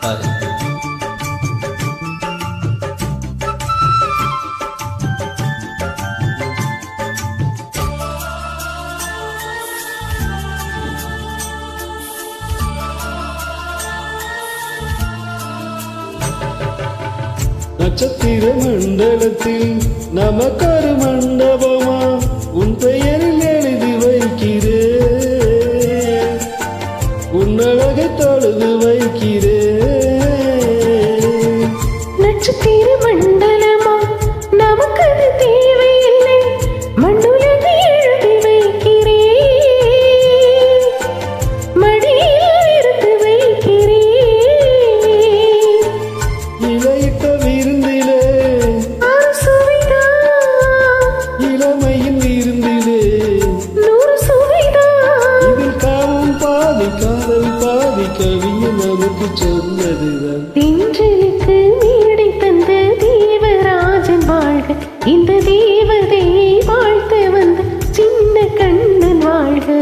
பாய் நட்சத்திர மண்டலத்தில் நமக்கரு மண்டபமா? பாதி காதல் பாதி கவியும் நமக்கு சொன்னதுதான். தென்றலுக்கு நீடை தந்த தேவராஜன் வாழ்க. இந்த தேவதையை வாழ்த்த வந்த சின்ன கண்ணன் வாழ்க.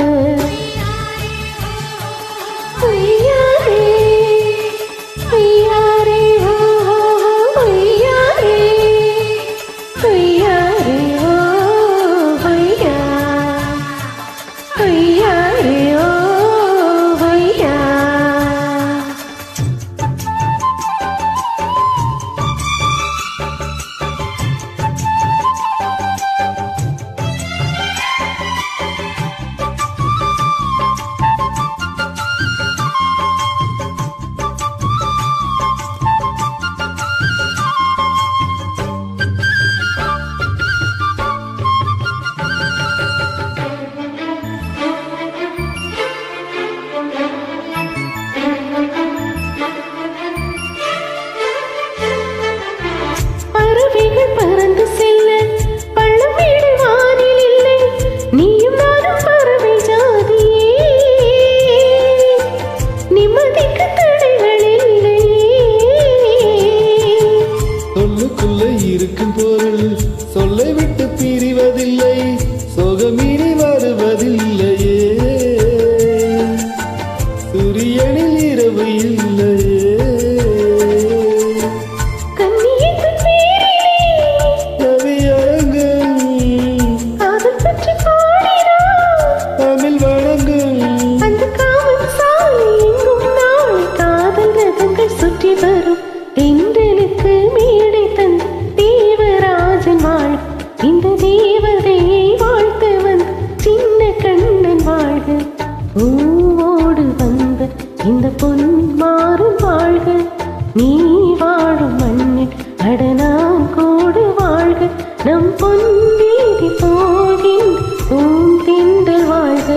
சூரியனில் இரவு இல்லை. இந்த பொன் மாறும் வாழ்க. நீ வாழும் மண்ணில் அடனாம் கோடு வாழ்க. நம் பொன் வீதி போகின் பூந்தென்றல் வாழ்க.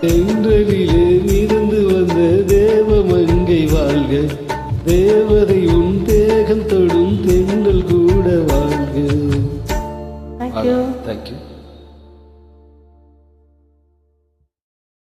தென்றலிலே மிதந்து வந்த தேவ மங்கை வாழ்க. தேவதை உன் தேகம் தொடும் தென்றல் கூட வாழ்க. தேங்க்யூ